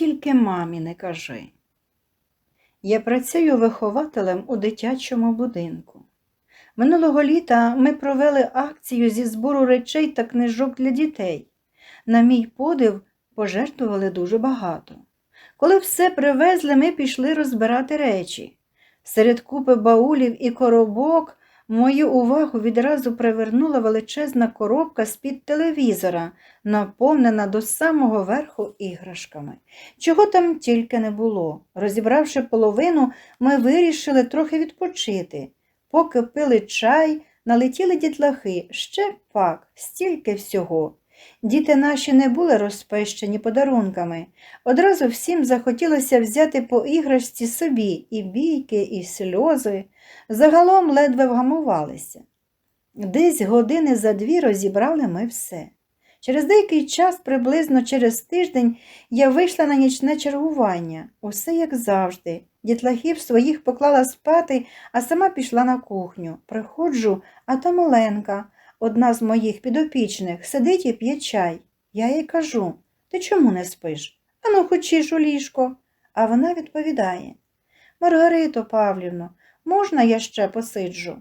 Тільки мамі не кажи. Я працюю вихователем у дитячому будинку. Минулого літа ми провели акцію зі збору речей та книжок для дітей. На мій подив, пожертвували дуже багато. Коли все привезли, ми пішли розбирати речі. Серед купи баулів і коробок мою увагу відразу привернула величезна коробка з-під телевізора, наповнена до самого верху іграшками. Чого там тільки не було. Розібравши половину, ми вирішили трохи відпочити. Поки пили чай, налетіли дітлахи, ще пак, стільки всього. Діти наші не були розпещені подарунками. Одразу всім захотілося взяти по іграшці собі і бійки, і сльози. Загалом ледве вгамувалися. Десь години за дві розібрали ми все. Через деякий час, приблизно через тиждень, я вийшла на нічне чергування. Усе як завжди. Дітлахів своїх поклала спати, а сама пішла на кухню. Приходжу, а там Оленка, одна з моїх підопічних, сидить і п'є чай. Я їй кажу ти чому не спиш? Ану, хочеш у ліжко. А вона відповідає Маргарито Павлівно, можна я ще посиджу?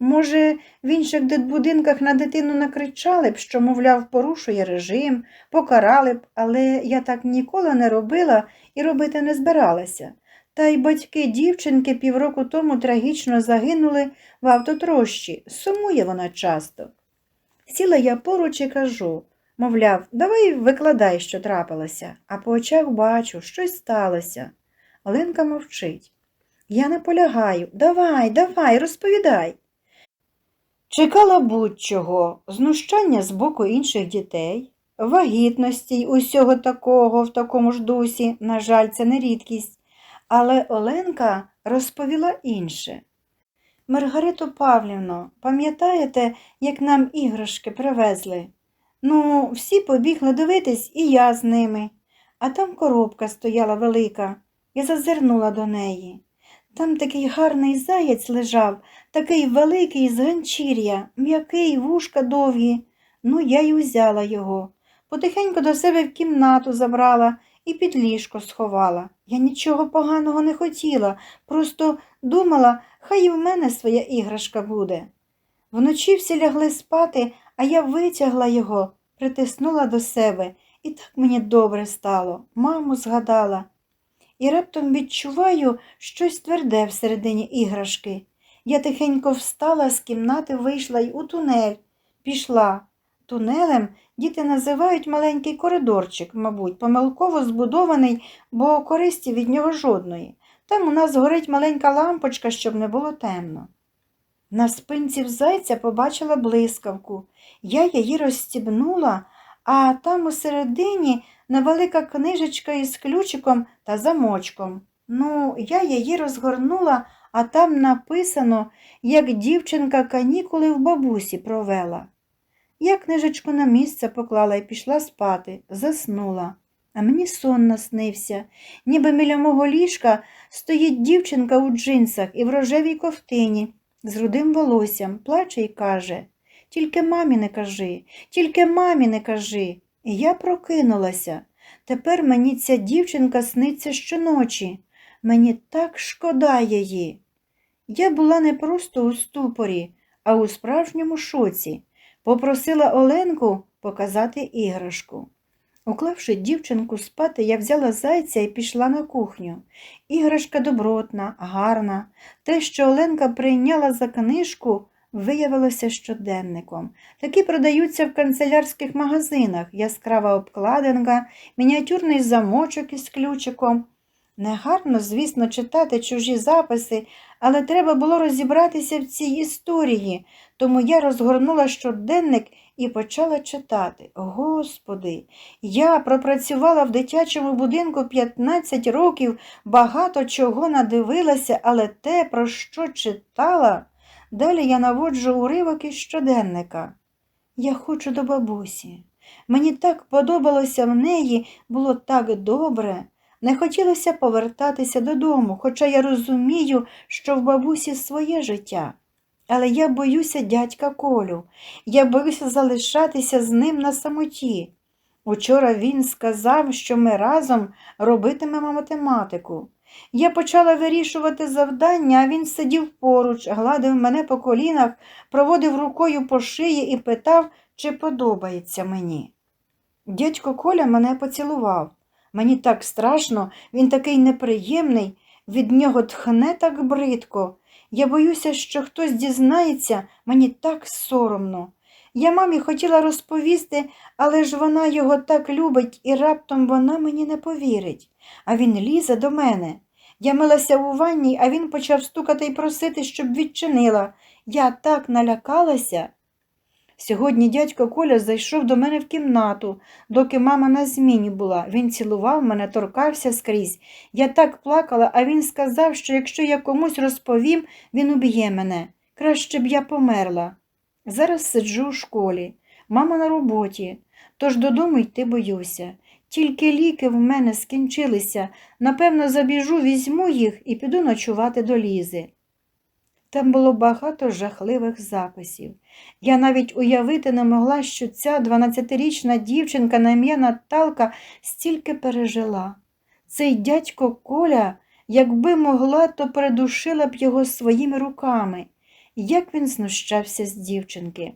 Може, в інших дитбудинках на дитину накричали б, що, мовляв, порушує режим, покарали б, але я так ніколи не робила і робити не збиралася. Та й батьки дівчинки півроку тому трагічно загинули в автотрощі, сумує вона часто. Сіла я поруч і кажу, мовляв, давай викладай, що трапилося, а по очах бачу, щось сталося. Оленка мовчить. Я наполягаю, давай, давай, розповідай. Чекала будь-чого, знущання з боку інших дітей, вагітності й усього такого в такому ж дусі, на жаль, це не рідкість. Але Оленка розповіла інше. Маргариту Павлівно, пам'ятаєте, як нам іграшки привезли? Ну, всі побігли дивитись, і я з ними. А там коробка стояла велика. Я зазирнула до неї. Там такий гарний заяць лежав, такий великий з ганчір'я, м'який, вушка довгі. Ну, я й узяла його. Потихеньку до себе в кімнату забрала і під ліжко сховала. Я нічого поганого не хотіла, просто думала, хай і в мене своя іграшка буде. Вночі всі лягли спати, а я витягла його, притиснула до себе, і так мені добре стало, маму згадала. І раптом відчуваю щось тверде всередині іграшки. Я тихенько встала з кімнати, вийшла й у тунель, пішла. Тунелем діти називають маленький коридорчик, мабуть, помилково збудований, бо користі від нього жодної. Там у нас горить маленька лампочка, щоб не було темно. На спинці в зайця побачила блискавку. Я її розстібнула, а там усередині невелика книжечка із ключиком та замочком. Ну, я її розгорнула, а там написано, як дівчинка канікули в бабусі провела. Я книжечку на місце поклала і пішла спати, заснула. А мені сон наснився, ніби біля мого ліжка стоїть дівчинка у джинсах і в рожевій ковтині, з рудим волоссям, плаче і каже Тільки мамі не кажи, тільки мамі не кажи. І я прокинулася. Тепер мені ця дівчинка сниться щоночі. Мені так шкода її. Я була не просто у ступорі, а у справжньому шоці. Попросила Оленку показати іграшку. Уклавши дівчинку спати, я взяла зайця і пішла на кухню. Іграшка добротна, гарна. Те, що Оленка прийняла за книжку, виявилося щоденником. Такі продаються в канцелярських магазинах, яскрава обкладинка, мініатюрний замочок із ключиком. Негарно, звісно, читати чужі записи, але треба було розібратися в цій історії, тому я розгорнула щоденник і почала читати. Господи, я пропрацювала в дитячому будинку 15 років, багато чого надивилася, але те, про що читала, далі я наводжу уривок із щоденника. Я хочу до бабусі. Мені так подобалося в неї, було так добре. Не хотілося повертатися додому, хоча я розумію, що в бабусі своє життя. Але я боюся дядька Колю, я боюся залишатися з ним на самоті. Учора він сказав, що ми разом робитимемо математику. Я почала вирішувати завдання, а він сидів поруч, гладив мене по колінах, проводив рукою по шиї і питав, чи подобається мені. Дядько Коля мене поцілував. Мені так страшно, він такий неприємний, від нього тхне так бридко. Я боюся, що хтось дізнається, мені так соромно. Я мамі хотіла розповісти, але ж вона його так любить, і раптом вона мені не повірить. А він лізе до мене. Я милася у ванні, а він почав стукати і просити, щоб відчинила. Я так налякалася. Сьогодні дядько Коля зайшов до мене в кімнату, доки мама на зміні була. Він цілував мене, торкався скрізь. Я так плакала, а він сказав, що якщо я комусь розповім, він уб'є мене. Краще б я померла. Зараз сиджу у школі, мама на роботі, тож додому йти боюся. Тільки ліки в мене скінчилися. Напевно, забіжу, візьму їх і піду ночувати до Лізи. Там було багато жахливих записів. Я навіть уявити не могла, що ця 12-річна дівчинка на ім'я Наталка стільки пережила. Цей дядько Коля, якби могла, то придушила б його своїми руками. Як він знущався з дівчинки.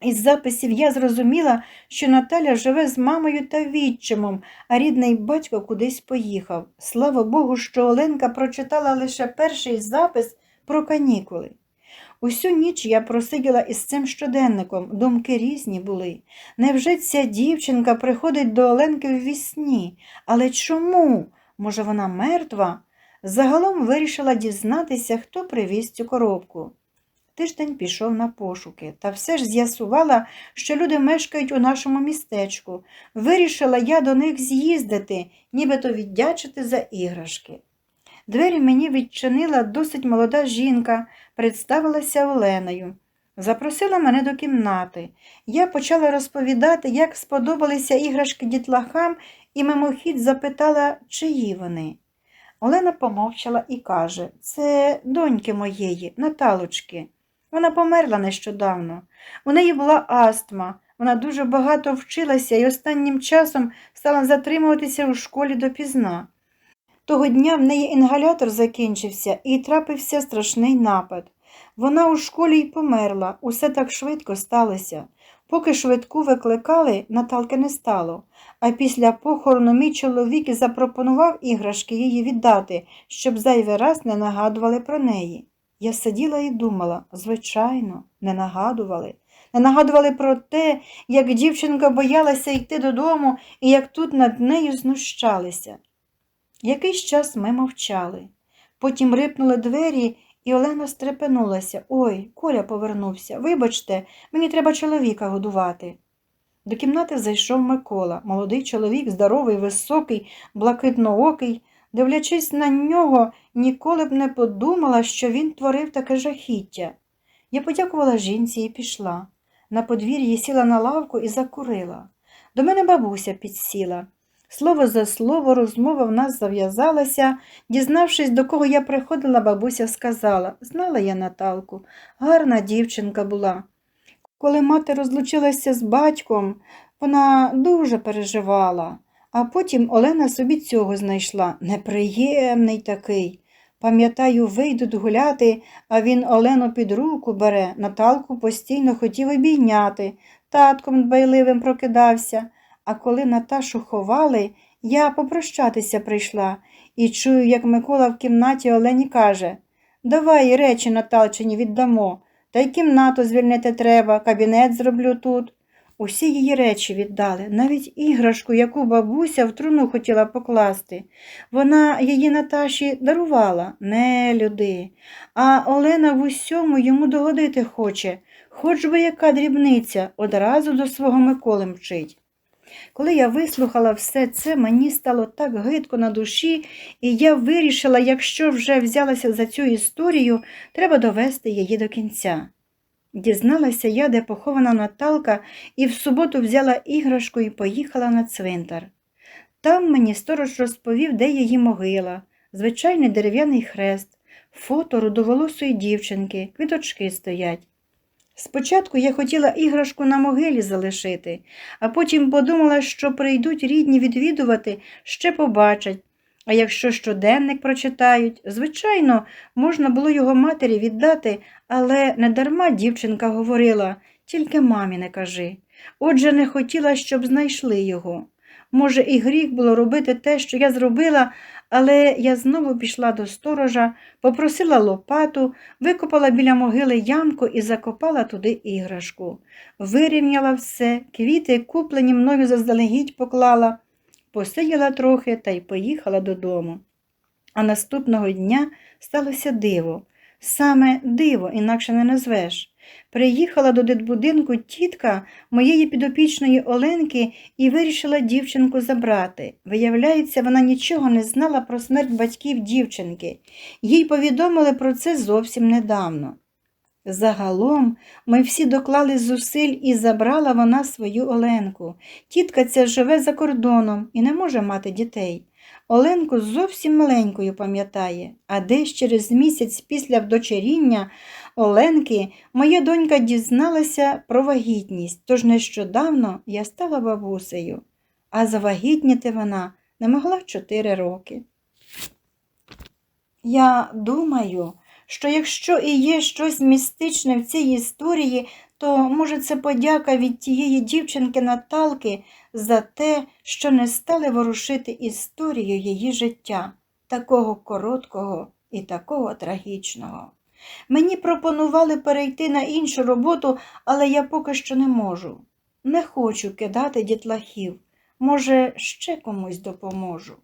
Із записів я зрозуміла, що Наталя живе з мамою та відчимом, а рідний батько кудись поїхав. Слава Богу, що Оленка прочитала лише перший запис про канікули. Усю ніч я просиділа із цим щоденником, думки різні були. Невже ця дівчинка приходить до Оленки в вісні? Але чому? Може, вона мертва? Загалом вирішила дізнатися, хто привіз цю коробку. Тиждень пішов на пошуки, та все ж з'ясувала, що люди мешкають у нашому містечку. Вирішила я до них з'їздити, нібито віддячити за іграшки. Двері мені відчинила досить молода жінка, представилася Оленою. Запросила мене до кімнати. Я почала розповідати, як сподобалися іграшки дітлахам, і мимохідь запитала, чиї вони. Олена помовчала і каже, це доньки моєї, Наталочки. Вона померла нещодавно. У неї була астма. Вона дуже багато вчилася і останнім часом стала затримуватися у школі допізна. Того дня в неї інгалятор закінчився і трапився страшний напад. Вона у школі й померла, усе так швидко сталося. Поки швидку викликали, Наталки не стало, а після похорону мій чоловік запропонував іграшки її віддати, щоб зайвий раз не нагадували про неї. Я сиділа і думала, звичайно, не нагадували. Не нагадували про те, як дівчинка боялася йти додому і як тут над нею знущалися. Якийсь час ми мовчали. Потім рипнули двері, і Олена стрепенулася. Ой, Коля повернувся. Вибачте, мені треба чоловіка годувати. До кімнати зайшов Микола, молодий чоловік, здоровий, високий, блакитноокий. Дивлячись на нього, ніколи б не подумала, що він творив таке жахіття. Я подякувала жінці і пішла. На подвір'ї сіла на лавку і закурила. До мене бабуся підсіла. Слово за слово розмова в нас зав'язалася. Дізнавшись, до кого я приходила, бабуся сказала знала я Наталку, гарна дівчинка була. Коли мати розлучилася з батьком, вона дуже переживала, а потім Олена собі цього знайшла. Неприємний такий. Пам'ятаю, вийдуть гуляти, а він Олену під руку бере, Наталку постійно хотів обійняти, татком дбайливим прокидався. А коли Наташу ховали, я попрощатися прийшла і чую, як Микола в кімнаті Олені каже Давай речі Наталчині віддамо, та й кімнату звільнити треба, кабінет зроблю тут. Усі її речі віддали, навіть іграшку, яку бабуся в труну хотіла покласти. Вона її Наташі дарувала, не люди. А Олена в усьому йому догодити хоче, хоч би яка дрібниця, одразу до свого Миколи мчить. Коли я вислухала все це, мені стало так гидко на душі, і я вирішила, якщо вже взялася за цю історію, треба довести її до кінця. Дізналася я, де похована Наталка, і в суботу взяла іграшку і поїхала на цвинтар. Там мені сторож розповів, де її могила, звичайний дерев'яний хрест, фото рудоволосої дівчинки, квіточки стоять. Спочатку я хотіла іграшку на могилі залишити, а потім подумала, що прийдуть рідні відвідувати, ще побачать. А якщо щоденник прочитають, звичайно, можна було його матері віддати, але недарма дівчинка говорила, тільки мамі не кажи. Отже, не хотіла, щоб знайшли його. Може, і гріх було робити те, що я зробила, але я знову пішла до сторожа, попросила лопату, викопала біля могили ямку і закопала туди іграшку. Вирівняла все, квіти, куплені мною заздалегідь поклала, посиділа трохи та й поїхала додому. А наступного дня сталося диво. Саме диво, інакше не назвеш. Приїхала до дитбудинку тітка моєї підопічної Оленки і вирішила дівчинку забрати. Виявляється, вона нічого не знала про смерть батьків дівчинки. Їй повідомили про це зовсім недавно. Загалом ми всі доклали зусиль і забрала вона свою Оленку. Тітка ця живе за кордоном і не може мати дітей. Оленку зовсім маленькою пам'ятає, а десь через місяць після вдочеріння Оленки моя донька дізналася про вагітність, тож нещодавно я стала бабусею, а завагітніти вона не могла чотири роки. Я думаю, що якщо і є щось містичне в цій історії, то, може, це подяка від тієї дівчинки Наталки за те, що не стали ворушити історію її життя, такого короткого і такого трагічного. Мені пропонували перейти на іншу роботу, але я поки що не можу. Не хочу кидати дітлахів. Може, ще комусь допоможу.